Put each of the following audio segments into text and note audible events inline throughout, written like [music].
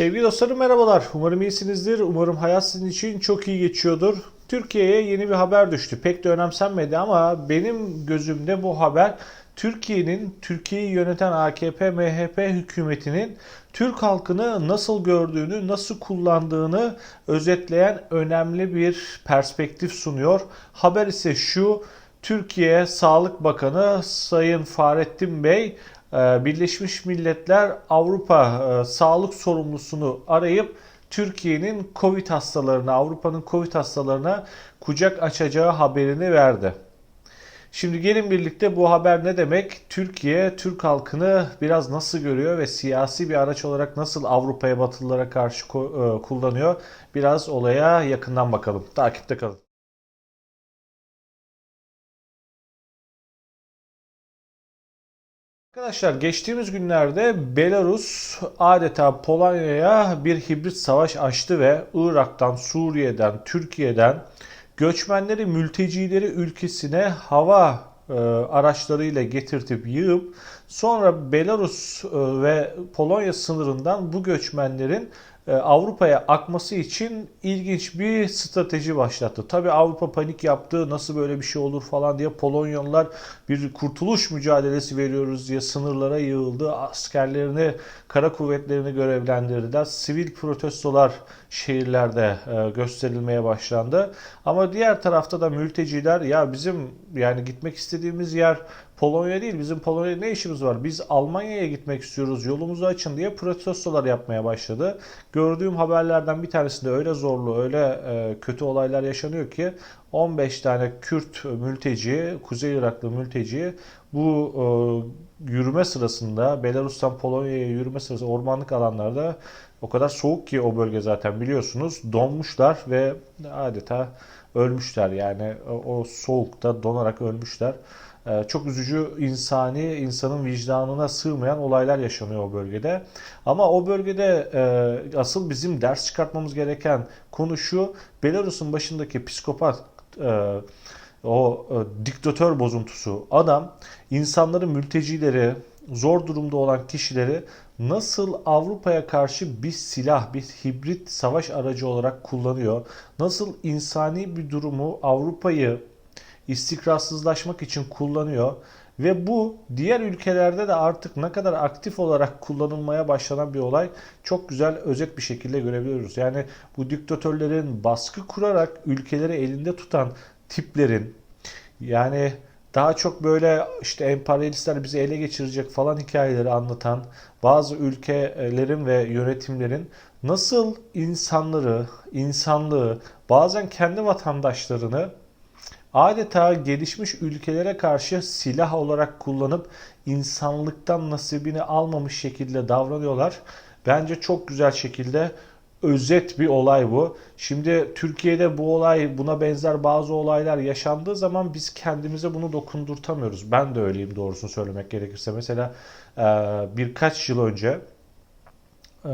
Sevgili dostlarım merhabalar. Umarım iyisinizdir. Umarım hayat sizin için çok iyi geçiyordur. Türkiye'ye yeni bir haber düştü. Pek de önemsenmedi ama benim gözümde bu haber Türkiye'nin, Türkiye'yi yöneten AKP, MHP hükümetinin Türk halkını nasıl gördüğünü, nasıl kullandığını özetleyen önemli bir perspektif sunuyor. Haber ise şu, Türkiye Sağlık Bakanı Sayın Fahrettin Bey Birleşmiş Milletler Avrupa e, Sağlık Sorumlusunu arayıp Türkiye'nin Covid hastalarına, Avrupa'nın Covid hastalarına kucak açacağı haberini verdi. Şimdi gelin birlikte bu haber ne demek? Türkiye, Türk halkını biraz nasıl görüyor ve siyasi bir araç olarak nasıl Avrupa'ya, Batılılara karşı e, kullanıyor? Biraz olaya yakından bakalım. Takipte kalın. Arkadaşlar geçtiğimiz günlerde Belarus adeta Polonya'ya bir hibrit savaş açtı ve Irak'tan, Suriye'den, Türkiye'den göçmenleri, mültecileri ülkesine hava e, araçlarıyla getirtip yığıp sonra Belarus e, ve Polonya sınırından bu göçmenlerin Avrupa'ya akması için ilginç bir strateji başlattı. Tabi Avrupa panik yaptı. Nasıl böyle bir şey olur falan diye Polonyalılar bir kurtuluş mücadelesi veriyoruz diye sınırlara yığıldı. Askerlerini, kara kuvvetlerini görevlendirdiler. Sivil protestolar şehirlerde e, gösterilmeye başlandı. Ama diğer tarafta da mülteciler ya bizim yani gitmek istediğimiz yer Polonya değil. Bizim Polonya'da ne işimiz var? Biz Almanya'ya gitmek istiyoruz. Yolumuzu açın diye protestolar yapmaya başladı. Gördüğüm haberlerden bir tanesinde öyle zorlu, öyle e, kötü olaylar yaşanıyor ki 15 tane Kürt mülteci, Kuzey Iraklı mülteci bu e, yürüme sırasında Belarus'tan Polonya'ya yürüme sırasında ormanlık alanlarda o kadar soğuk ki o bölge zaten biliyorsunuz donmuşlar ve adeta ölmüşler yani o soğukta donarak ölmüşler. Ee, Çok üzücü insani, insanın vicdanına sığmayan olaylar yaşanıyor o bölgede. Ama o bölgede e, asıl bizim ders çıkartmamız gereken konu şu. Belarus'un başındaki psikopat e, o e, diktatör bozuntusu adam insanları, mültecileri, zor durumda olan kişileri nasıl Avrupa'ya karşı bir silah, bir hibrit savaş aracı olarak kullanıyor? Nasıl insani bir durumu Avrupa'yı istikrarsızlaşmak için kullanıyor ve bu diğer ülkelerde de artık ne kadar aktif olarak kullanılmaya başlanan bir olay çok güzel özet bir şekilde görebiliyoruz. Yani bu diktatörlerin baskı kurarak ülkeleri elinde tutan tiplerin yani daha çok böyle işte emperyalistler bizi ele geçirecek falan hikayeleri anlatan bazı ülkelerin ve yönetimlerin nasıl insanları, insanlığı, bazen kendi vatandaşlarını adeta gelişmiş ülkelere karşı silah olarak kullanıp insanlıktan nasibini almamış şekilde davranıyorlar. Bence çok güzel şekilde özet bir olay bu. Şimdi Türkiye'de bu olay buna benzer bazı olaylar yaşandığı zaman biz kendimize bunu dokundurtamıyoruz. Ben de öyleyim doğrusunu söylemek gerekirse. Mesela e, birkaç yıl önce e,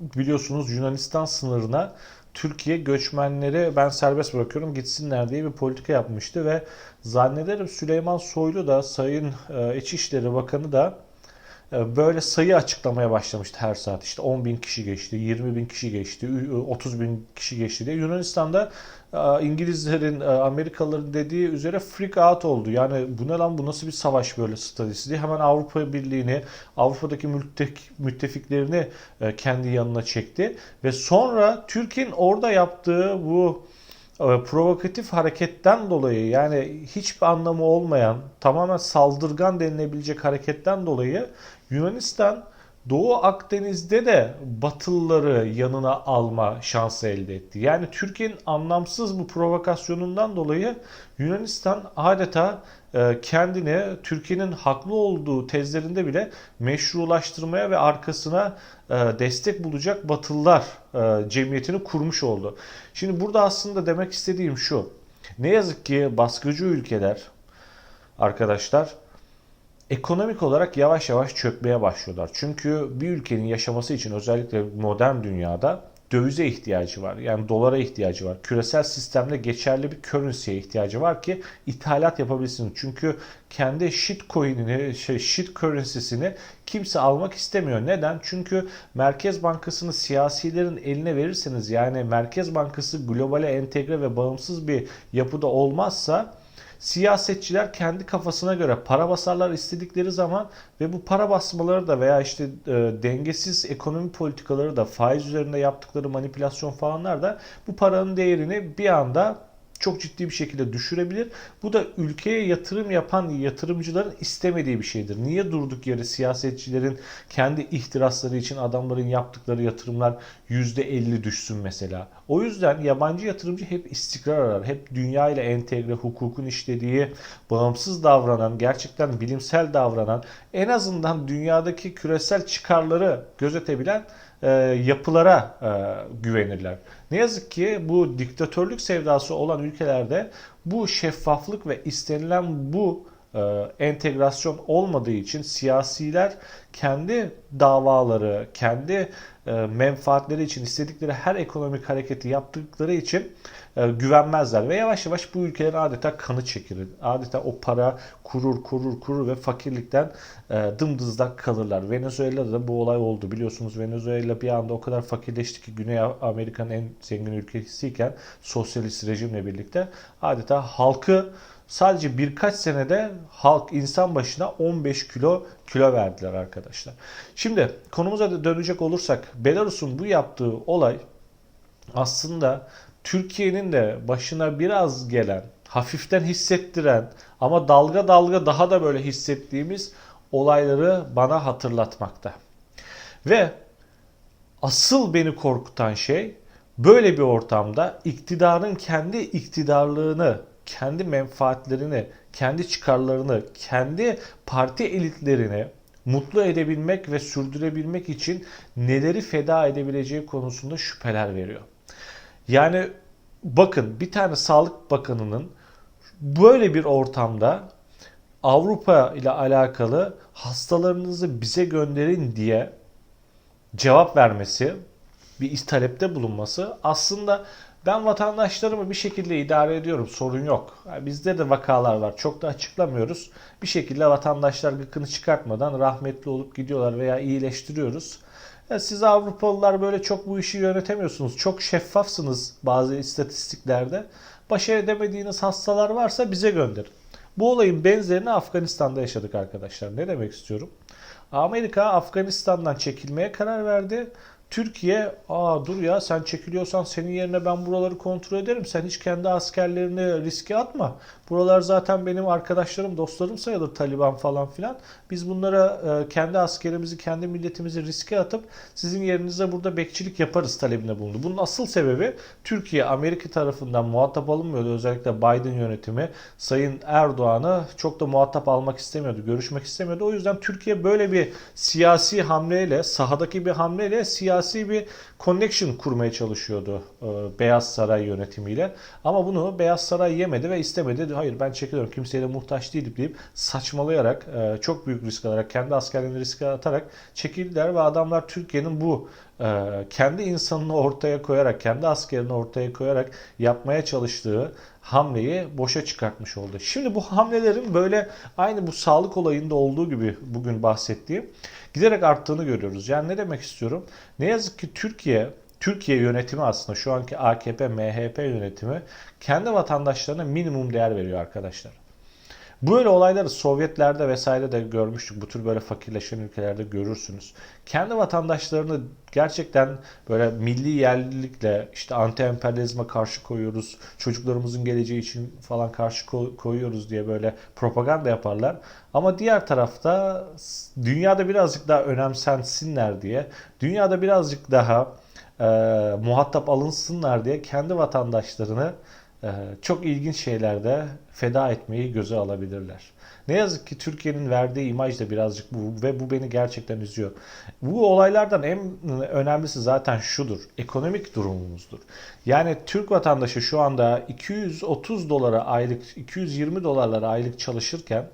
biliyorsunuz Yunanistan sınırına Türkiye göçmenleri ben serbest bırakıyorum gitsinler diye bir politika yapmıştı ve zannederim Süleyman Soylu da Sayın e, İçişleri Bakanı da böyle sayı açıklamaya başlamıştı her saat. İşte 10 bin kişi geçti, 20 bin kişi geçti, 30 bin kişi geçti diye. Yunanistan'da e, İngilizlerin, e, Amerikalıların dediği üzere freak out oldu. Yani bu ne lan bu nasıl bir savaş böyle stratejisi diye. Hemen Avrupa Birliği'ni, Avrupa'daki müttefik, müttefiklerini e, kendi yanına çekti. Ve sonra Türkiye'nin orada yaptığı bu e, provokatif hareketten dolayı yani hiçbir anlamı olmayan tamamen saldırgan denilebilecek hareketten dolayı Yunanistan Doğu Akdeniz'de de Batılıları yanına alma şansı elde etti. Yani Türkiye'nin anlamsız bu provokasyonundan dolayı Yunanistan adeta e, kendini Türkiye'nin haklı olduğu tezlerinde bile meşrulaştırmaya ve arkasına e, destek bulacak Batılılar e, cemiyetini kurmuş oldu. Şimdi burada aslında demek istediğim şu. Ne yazık ki baskıcı ülkeler arkadaşlar ekonomik olarak yavaş yavaş çökmeye başlıyorlar. Çünkü bir ülkenin yaşaması için özellikle modern dünyada dövize ihtiyacı var. Yani dolara ihtiyacı var. Küresel sistemde geçerli bir currency'ye ihtiyacı var ki ithalat yapabilsin. Çünkü kendi shitcoin'ini, şey shit currency'sini kimse almak istemiyor. Neden? Çünkü Merkez Bankası'nı siyasilerin eline verirseniz yani Merkez Bankası globale entegre ve bağımsız bir yapıda olmazsa siyasetçiler kendi kafasına göre para basarlar istedikleri zaman ve bu para basmaları da veya işte e, dengesiz ekonomi politikaları da faiz üzerinde yaptıkları manipülasyon falanlar da bu paranın değerini bir anda çok ciddi bir şekilde düşürebilir. Bu da ülkeye yatırım yapan yatırımcıların istemediği bir şeydir. Niye durduk yere siyasetçilerin kendi ihtirasları için adamların yaptıkları yatırımlar %50 düşsün mesela? O yüzden yabancı yatırımcı hep istikrar arar. Hep dünya ile entegre, hukukun işlediği, bağımsız davranan, gerçekten bilimsel davranan, en azından dünyadaki küresel çıkarları gözetebilen e, yapılara e, güvenirler. Ne yazık ki bu diktatörlük sevdası olan ülkelerde bu şeffaflık ve istenilen bu e, entegrasyon olmadığı için siyasiler kendi davaları, kendi e, menfaatleri için istedikleri her ekonomik hareketi yaptıkları için güvenmezler ve yavaş yavaş bu ülkelerin adeta kanı çekilir. Adeta o para kurur kurur kurur ve fakirlikten e, dımdızlak kalırlar. Venezuela'da da bu olay oldu. Biliyorsunuz Venezuela bir anda o kadar fakirleşti ki Güney Amerika'nın en zengin ülkesiyken sosyalist rejimle birlikte adeta halkı sadece birkaç senede halk insan başına 15 kilo kilo verdiler arkadaşlar. Şimdi konumuza da dönecek olursak Belarus'un bu yaptığı olay aslında Türkiye'nin de başına biraz gelen, hafiften hissettiren ama dalga dalga daha da böyle hissettiğimiz olayları bana hatırlatmakta. Ve asıl beni korkutan şey böyle bir ortamda iktidarın kendi iktidarlığını, kendi menfaatlerini, kendi çıkarlarını, kendi parti elitlerini mutlu edebilmek ve sürdürebilmek için neleri feda edebileceği konusunda şüpheler veriyor. Yani bakın bir tane Sağlık Bakanı'nın böyle bir ortamda Avrupa ile alakalı hastalarınızı bize gönderin diye cevap vermesi, bir talepte bulunması aslında ben vatandaşlarımı bir şekilde idare ediyorum. Sorun yok. Yani bizde de vakalar var. Çok da açıklamıyoruz. Bir şekilde vatandaşlar gıkını çıkartmadan rahmetli olup gidiyorlar veya iyileştiriyoruz. Ya siz Avrupalılar böyle çok bu işi yönetemiyorsunuz. Çok şeffafsınız bazı istatistiklerde. Baş edemediğiniz hastalar varsa bize gönderin. Bu olayın benzerini Afganistan'da yaşadık arkadaşlar. Ne demek istiyorum? Amerika Afganistan'dan çekilmeye karar verdi. Türkiye aa dur ya sen çekiliyorsan senin yerine ben buraları kontrol ederim. Sen hiç kendi askerlerini riske atma. Buralar zaten benim arkadaşlarım, dostlarım sayılır Taliban falan filan. Biz bunlara e, kendi askerimizi, kendi milletimizi riske atıp sizin yerinize burada bekçilik yaparız talebinde bulundu. Bunun asıl sebebi Türkiye Amerika tarafından muhatap alınmıyordu. Özellikle Biden yönetimi Sayın Erdoğan'ı çok da muhatap almak istemiyordu, görüşmek istemiyordu. O yüzden Türkiye böyle bir siyasi hamleyle, sahadaki bir hamleyle siyasi bir connection kurmaya çalışıyordu e, Beyaz Saray yönetimiyle. Ama bunu Beyaz Saray yemedi ve istemedi. Hayır ben çekiliyorum kimseye de muhtaç değilim deyip saçmalayarak e, çok büyük risk alarak kendi askerlerini riske atarak çekildiler ve adamlar Türkiye'nin bu e, kendi insanını ortaya koyarak kendi askerini ortaya koyarak yapmaya çalıştığı hamleyi boşa çıkartmış oldu. Şimdi bu hamlelerin böyle aynı bu sağlık olayında olduğu gibi bugün bahsettiğim giderek arttığını görüyoruz. Yani ne demek istiyorum? Ne yazık ki Türkiye Türkiye yönetimi aslında şu anki AKP, MHP yönetimi kendi vatandaşlarına minimum değer veriyor arkadaşlar. Böyle olayları Sovyetlerde vesaire de görmüştük. Bu tür böyle fakirleşen ülkelerde görürsünüz. Kendi vatandaşlarını gerçekten böyle milli yerlilikle işte anti emperyalizme karşı koyuyoruz. Çocuklarımızın geleceği için falan karşı koyuyoruz diye böyle propaganda yaparlar. Ama diğer tarafta dünyada birazcık daha önemsensinler diye, dünyada birazcık daha e, muhatap alınsınlar diye kendi vatandaşlarını e, çok ilginç şeylerde feda etmeyi göze alabilirler. Ne yazık ki Türkiye'nin verdiği imaj da birazcık bu ve bu beni gerçekten üzüyor. Bu olaylardan en önemlisi zaten şudur. Ekonomik durumumuzdur. Yani Türk vatandaşı şu anda 230 dolara aylık, 220 dolarlara aylık çalışırken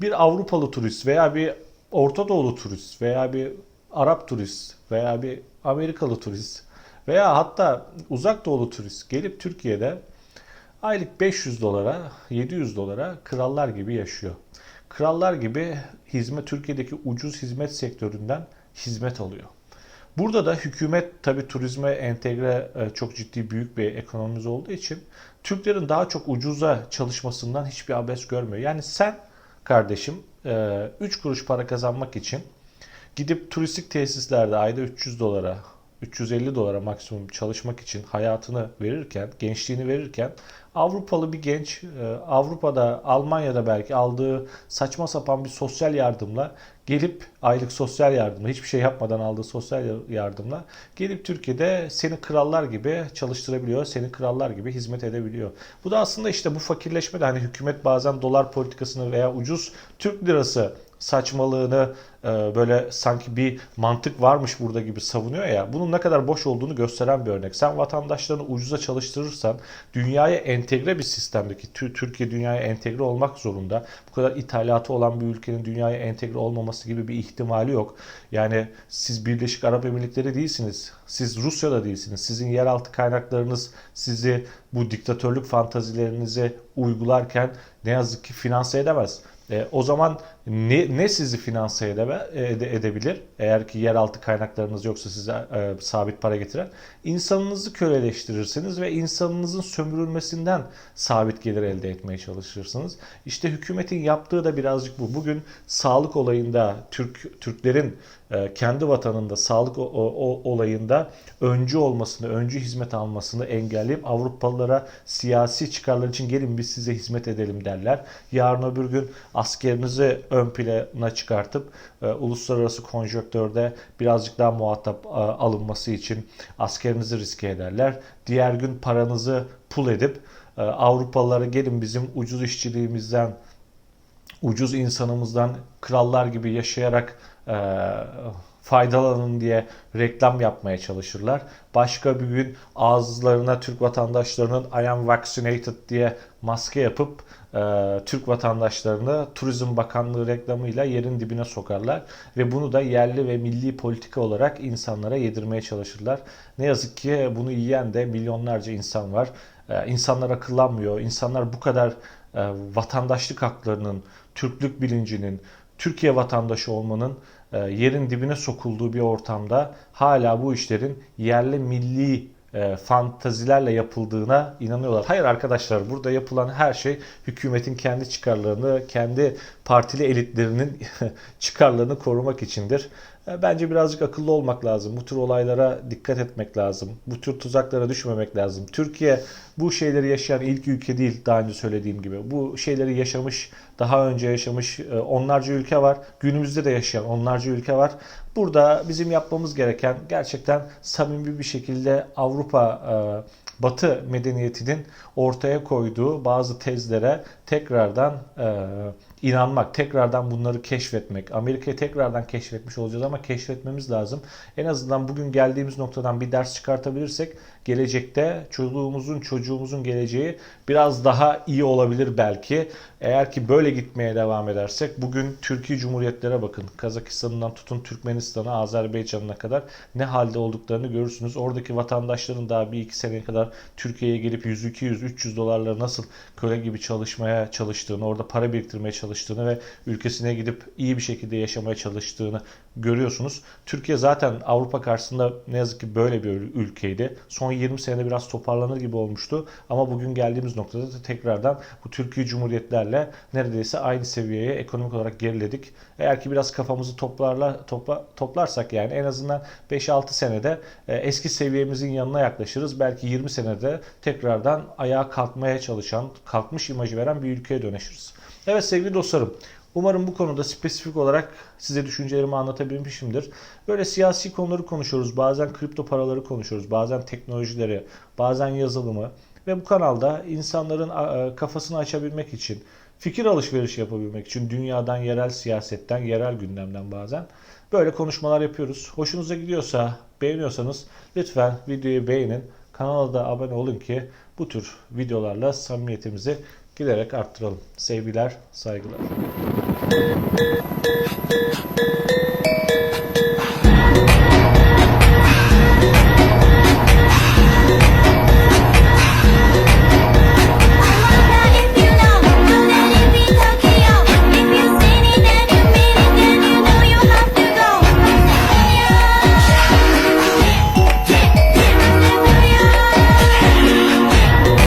bir Avrupalı turist veya bir Orta Doğulu turist veya bir Arap turist veya bir Amerikalı turist Veya hatta uzak doğulu turist gelip Türkiye'de aylık 500 dolara, 700 dolara krallar gibi yaşıyor. Krallar gibi hizmet Türkiye'deki ucuz hizmet sektöründen hizmet alıyor. Burada da hükümet tabi turizme entegre e, çok ciddi büyük bir ekonomimiz olduğu için Türklerin daha çok ucuza çalışmasından hiçbir abes görmüyor. Yani sen kardeşim 3 kuruş para kazanmak için gidip turistik tesislerde ayda 300 dolara 350 dolara maksimum çalışmak için hayatını verirken, gençliğini verirken Avrupalı bir genç e, Avrupa'da, Almanya'da belki aldığı saçma sapan bir sosyal yardımla gelip aylık sosyal yardımla hiçbir şey yapmadan aldığı sosyal yardımla gelip Türkiye'de seni krallar gibi çalıştırabiliyor, seni krallar gibi hizmet edebiliyor. Bu da aslında işte bu fakirleşme de hani hükümet bazen dolar politikasını veya ucuz Türk lirası saçmalığını e, böyle sanki bir mantık varmış burada gibi savunuyor ya. Bunun ne kadar boş olduğunu gösteren bir örnek. Sen vatandaşlarını ucuza çalıştırırsan dünyaya entegre bir sistemdeki Türkiye dünyaya entegre olmak zorunda. Bu kadar ithalatı olan bir ülkenin dünyaya entegre olmaması gibi bir ihtimali yok. Yani siz Birleşik Arap Emirlikleri değilsiniz. Siz Rusya'da değilsiniz. Sizin yeraltı kaynaklarınız sizi bu diktatörlük fantazilerinizi uygularken ne yazık ki finanse edemez. E, o zaman ne, ne sizi finanse ede, edebilir? Eğer ki yeraltı kaynaklarınız yoksa size e, sabit para getiren. insanınızı köleleştirirsiniz ve insanınızın sömürülmesinden sabit gelir elde etmeye çalışırsınız. İşte hükümetin yaptığı da birazcık bu. Bugün sağlık olayında Türk Türklerin e, kendi vatanında sağlık o, o, olayında öncü olmasını, öncü hizmet almasını engelleyip Avrupalılara siyasi çıkarlar için gelin biz size hizmet edelim derler. Yarın öbür gün askerinizi ön plana çıkartıp e, uluslararası konjonktörde birazcık daha muhatap e, alınması için askerinizi riske ederler. Diğer gün paranızı pul edip e, Avrupalılara gelin bizim ucuz işçiliğimizden ucuz insanımızdan krallar gibi yaşayarak e, faydalanın diye reklam yapmaya çalışırlar. Başka bir gün ağızlarına Türk vatandaşlarının I am vaccinated diye maske yapıp Türk vatandaşlarını Turizm Bakanlığı reklamıyla yerin dibine sokarlar ve bunu da yerli ve milli politika olarak insanlara yedirmeye çalışırlar. Ne yazık ki bunu yiyen de milyonlarca insan var. E, insanlar akıllanmıyor. İnsanlar bu kadar e, vatandaşlık haklarının, Türklük bilincinin, Türkiye vatandaşı olmanın e, yerin dibine sokulduğu bir ortamda hala bu işlerin yerli milli e, fantazilerle yapıldığına inanıyorlar. Hayır arkadaşlar burada yapılan her şey hükümetin kendi çıkarlarını, kendi partili elitlerinin [laughs] çıkarlarını korumak içindir. E, bence birazcık akıllı olmak lazım. Bu tür olaylara dikkat etmek lazım. Bu tür tuzaklara düşmemek lazım. Türkiye bu şeyleri yaşayan ilk ülke değil daha önce söylediğim gibi. Bu şeyleri yaşamış, daha önce yaşamış e, onlarca ülke var. Günümüzde de yaşayan onlarca ülke var. Burada bizim yapmamız gereken gerçekten samimi bir şekilde Avrupa e, Batı medeniyetinin ortaya koyduğu bazı tezlere tekrardan inanmak, tekrardan bunları keşfetmek. Amerika'yı tekrardan keşfetmiş olacağız ama keşfetmemiz lazım. En azından bugün geldiğimiz noktadan bir ders çıkartabilirsek gelecekte çocuğumuzun çocuğumuzun geleceği biraz daha iyi olabilir belki. Eğer ki böyle gitmeye devam edersek bugün Türkiye Cumhuriyetlere bakın. Kazakistan'dan tutun Türkmenistan'a, Azerbaycan'a kadar ne halde olduklarını görürsünüz. Oradaki vatandaşların daha bir iki seneye kadar Türkiye'ye gelip 100, 200, 300 dolarları nasıl köle gibi çalışmaya çalıştığını, orada para biriktirmeye çalıştığını ve ülkesine gidip iyi bir şekilde yaşamaya çalıştığını görüyorsunuz. Türkiye zaten Avrupa karşısında ne yazık ki böyle bir ülkeydi. Son 20 senede biraz toparlanır gibi olmuştu. Ama bugün geldiğimiz noktada da tekrardan bu Türkiye Cumhuriyetlerle neredeyse aynı seviyeye ekonomik olarak geriledik. Eğer ki biraz kafamızı toplarla topla, toplarsak yani en azından 5-6 senede e, eski seviyemizin yanına yaklaşırız. Belki 20 senede tekrardan ayağa kalkmaya çalışan, kalkmış imajı veren bir ülkeye dönüşürüz. Evet sevgili dostlarım Umarım bu konuda spesifik olarak size düşüncelerimi anlatabilmişimdir. Böyle siyasi konuları konuşuyoruz. Bazen kripto paraları konuşuyoruz. Bazen teknolojileri, bazen yazılımı. Ve bu kanalda insanların kafasını açabilmek için, fikir alışverişi yapabilmek için dünyadan, yerel siyasetten, yerel gündemden bazen böyle konuşmalar yapıyoruz. Hoşunuza gidiyorsa, beğeniyorsanız lütfen videoyu beğenin. Kanala da abone olun ki bu tür videolarla samimiyetimizi giderek arttıralım. Sevgiler, saygılar.